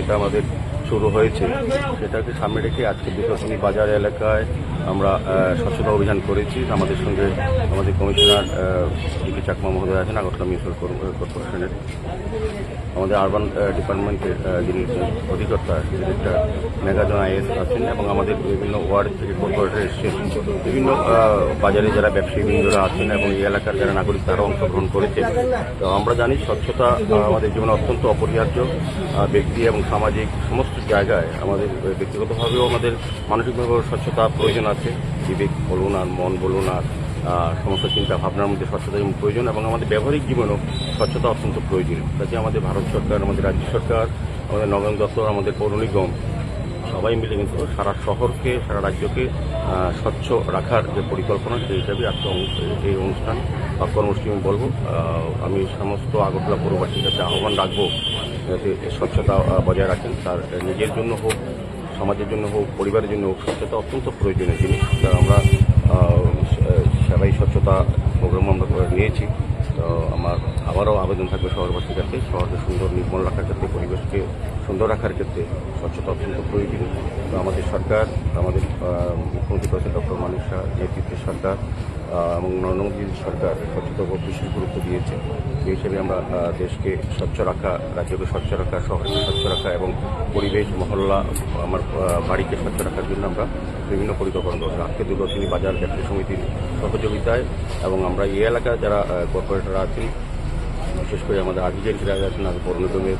উৎসবটিটা আমাদের শুরু হয়েছে, সেটাকে সামনে রেখে আজকে বিশ্বাসী বাজার এলাকায় আমরা স্বচ্ছতা অভিযান করেছি। আমাদের সঙ্গে আমাদের কমিশনার ডিপি চাকমা মহোদয় আছেন, আগরতলা মিউনিসিপাল কর্পোরেশনের। আমাদের আরবান ডিপার্টমেন্টের যিনি অধিকর্তা ডিরেক্টর মেগাজন আইএস আছেন এবং আমাদের বিভিন্ন ওয়ার্ড থেকে কর্পোরেটর এসছেন। বিভিন্ন বাজারে যারা ব্যবসায়ী বৃন্দরা আছেন এবং এই এলাকার যারা নাগরিক তারাও অংশগ্রহণ করেছেন। তো আমরা জানি স্বচ্ছতা আমাদের জীবনে অত্যন্ত অপরিহার্য ব্যক্তি এবং সামাজিক সমস্ত জায়গায় আমাদের ব্যক্তিগতভাবেও আমাদের মানসিকভাবেও স্বচ্ছতা প্রয়োজন আছে। বিবেক বলুন আর মন বলুন আর সমস্ত চিন্তা ভাবনার মধ্যে স্বচ্ছতা যেমন প্রয়োজন এবং আমাদের ব্যবহারিক জীবনেও স্বচ্ছতা অত্যন্ত প্রয়োজনীয়। কাজে আমাদের ভারত সরকার, আমাদের রাজ্য সরকার, আমাদের নগর দপ্তর, আমাদের পৌর নিগম সবাই মিলে কিন্তু সারা শহরকে, সারা রাজ্যকে স্বচ্ছ রাখার যে পরিকল্পনা, সেই হিসাবে আজকে এই অনুষ্ঠান বা কর্মসূচি আমি বলব। আমি সমস্ত আগরতলা পৌরবাসীর কাছে আহ্বান রাখব যাতে স্বচ্ছতা বজায় রাখেন। তার নিজের জন্য হোক, সমাজের জন্য হোক, পরিবারের জন্য হোক, স্বচ্ছতা অত্যন্ত প্রয়োজনীয় জিনিস। আমরা সেবাই স্বচ্ছতা প্রোগ্রাম আমরা করে নিয়েছি। তো আমার আবারও আবেদন থাকবে শহরবাসীর কাছে। শহরকে সুন্দর, নির্মল রাখার ক্ষেত্রে, পরিবেশকে সুন্দর রাখার ক্ষেত্রে স্বচ্ছতা অত্যন্ত প্রয়োজন আমাদের সরকার, আমাদের মুখ্যমন্ত্রী ডক্টর মানুষ শাহ নেতৃত্বের সরকার এবং নরেন্দ্র মোদীর সরকার স্বচ্ছতার উপর বিশেষ গুরুত্ব দিয়েছে। সেই হিসেবে আমরা দেশকে স্বচ্ছ রাখা, রাজ্যকে স্বচ্ছ রাখা, শহরকে স্বচ্ছ রাখা এবং পরিবেশ, মহল্লা, আমার বাড়িকে স্বচ্ছ রাখার জন্য আমরা বিভিন্ন পরিকল্পনা করছি। আজকে দুর্গতিনী বাজার ব্যবসা সমিতির সহযোগিতায় এবং আমরা এই এলাকায় যারা কর্পোরেটররা আছেন বিশেষ করে আমাদের আধিকারিকরা আছেন আর নগর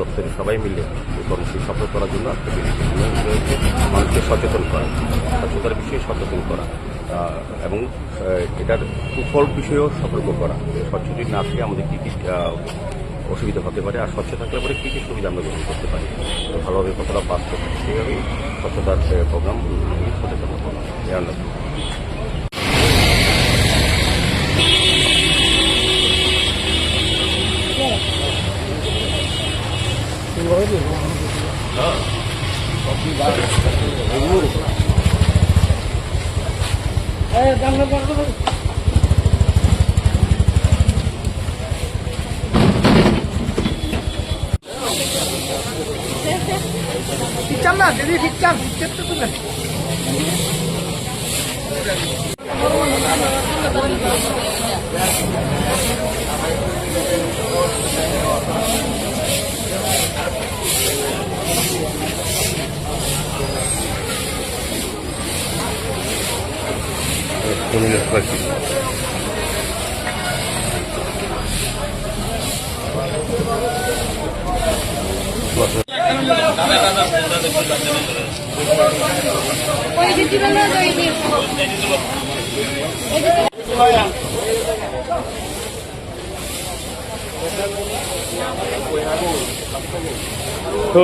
দপ্তরের সবাই মিলে এই কর্মসূচি সফল করার জন্য আজকে মানুষকে সচেতন করা স্বচ্ছতার বিষয়ে সচেতন করা। এবং এটার সুফল বিষয়েও সতর্ক করা। স্বচ্ছটি না থাকে, আমাদের কী কী অসুবিধা হতে পারে? আর স্বচ্ছ থাকলে পরে কী কী সুবিধা আমরা গ্রহণ করতে পারি? ভালোভাবে কতটা পারি সেইভাবেই স্বচ্ছতার প্রোগ্রাম সচেতন করা এই আন্দাজ পিকচার না দিদি পিকচার পিকচার তো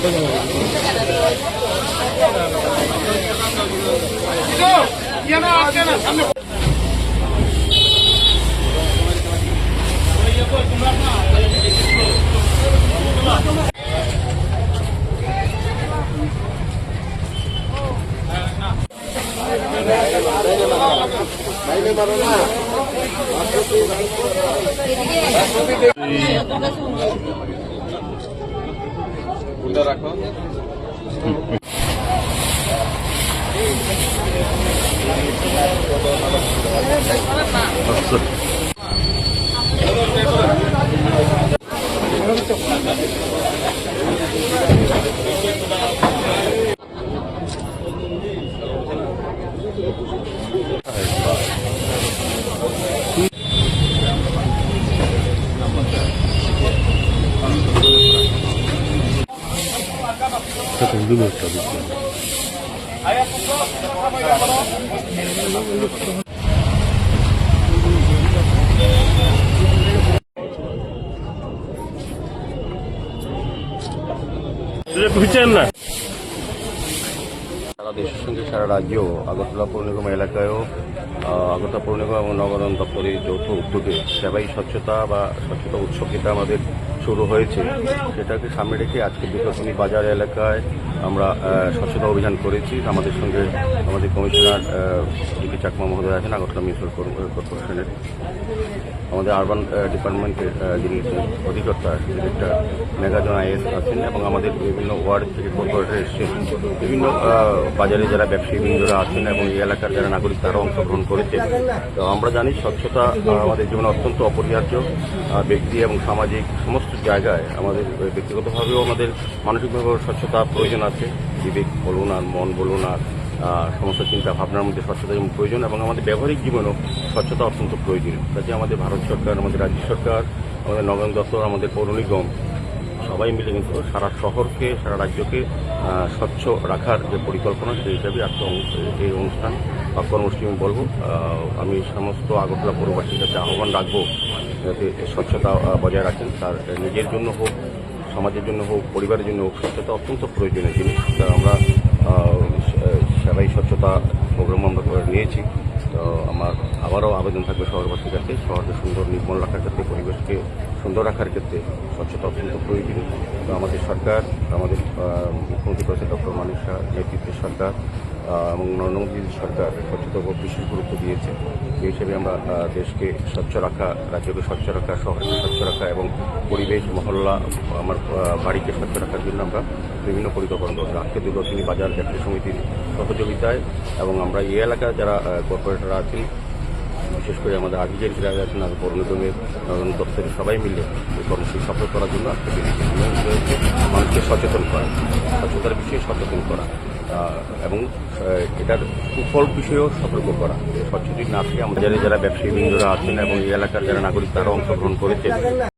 তুলে কমিউনিস্ট পার্টি ওই দিদি বলল ওই দিদি বুঝছেন না? সারা দেশের সঙ্গে সারা রাজ্য, আগরতলা পৌর নিগম এলাকায়ও আগরতলা পৌর নিগম এবং নগরম দপ্তরের যৌথ উদ্যোগে সেবাই স্বচ্ছতা বা স্বচ্ছতা উৎসব যেটা আমাদের শুরু হয়েছে, সেটাকে সামনে রেখে আজকে বিকশনী বাজার এলাকায় আমরা স্বচ্ছতা অভিযান করেছি। আমাদের সঙ্গে আমাদের কমিশনার ডিকে চাকমা মহোদয় আছেন, আগরতলা মিউনিসিপাল কর্পোরেশনের। আমাদের আরবান ডিপার্টমেন্টের যিনি অধিকর্তা, ডিরেক্টর মেগাজন আইএস আছেন এবং আমাদের বিভিন্ন ওয়ার্ড থেকে কর্পোরেটর এসছেন বিভিন্ন বাজারে যারা ব্যবসায়ী বৃন্দরা আছেন এবং এই এলাকার যারা নাগরিক, তারাও অংশগ্রহণ করেছে। তো আমরা জানি স্বচ্ছতা আমাদের জীবনে অত্যন্ত অপরিহার্য। ব্যক্তি এবং সামাজিক সমস্ত জায়গায় আমাদের ব্যক্তিগতভাবেও আমাদের মানসিকভাবেও স্বচ্ছতা প্রয়োজন আছে। বিবেক বলুন আর মন বলুন আর সমস্ত চিন্তা ভাবনার মধ্যে স্বচ্ছতা প্রয়োজন এবং আমাদের ব্যবহারিক জীবনেও স্বচ্ছতা অত্যন্ত প্রয়োজনীয় কাজে আমাদের ভারত সরকার, আমাদের রাজ্য সরকার, আমাদের নগর দপ্তর, আমাদের পৌর নিগম সবাই মিলে কিন্তু সারা শহরকে, সারা রাজ্যকে স্বচ্ছ রাখার যে পরিকল্পনা, সেই হিসাবে এই অনুষ্ঠান কর্মসূচি আমি বলব। আমি সমস্ত আগরতলা পৌরবাসীর কাছে আহ্বান রাখব যাতে স্বচ্ছতা বজায় রাখেন। তার নিজের জন্য হোক, সমাজের জন্য হোক, পরিবারের জন্য হোক স্বচ্ছতা অত্যন্ত প্রয়োজনীয় জিনিস। আমরা সেবাই স্বচ্ছতা প্রোগ্রাম আমরা করে নিয়েছি। তো আমার আবারও আবেদন থাকবে শহরবাসীর কাছে। শহরকে সুন্দর, নির্মল রাখার ক্ষেত্রে, পরিবেশকে সুন্দর রাখার ক্ষেত্রে স্বচ্ছতা অত্যন্ত প্রয়োজনীয়। তো আমাদের সরকার, আমাদের মুখ্যমন্ত্রী করেছে ডক্টর শাহ নেতৃত্বের সরকার। এবং নরেন্দ্র সরকার স্বচ্ছতার উপর বিশেষ গুরুত্ব দিয়েছে। এই হিসেবে আমরা দেশকে স্বচ্ছ রাখা, রাজ্যকে স্বচ্ছ রাখা, শহরকে স্বচ্ছ রাখা এবং পরিবেশ, মহল্লা, আমার বাড়িকে স্বচ্ছ রাখার জন্য আমরা বিভিন্ন পরিকল্পনা করছি। আজকে দুর্গতিনী বাজার ব্যবসা সমিতির সহযোগিতায় এবং আমরা এই এলাকার যারা কর্পোরেটররা আছেন, বিশেষ করে আমাদের আধিকারিকরা আছেন, আর নগর দপ্তরের সবাই মিলে এই কর্মসূচি সফল করার জন্য আজকে মানুষকে সচেতন করা স্বচ্ছতার বিষয়ে সচেতন করা। এবং এটার সুফল বিষয়েও সতর্ক করা। স্বচ্ছ না থাকে আমাদের যারা ব্যবসায়ী বৃন্দরা আছেন এবং এই এলাকার যারা নাগরিক তারা অংশগ্রহণ করেছে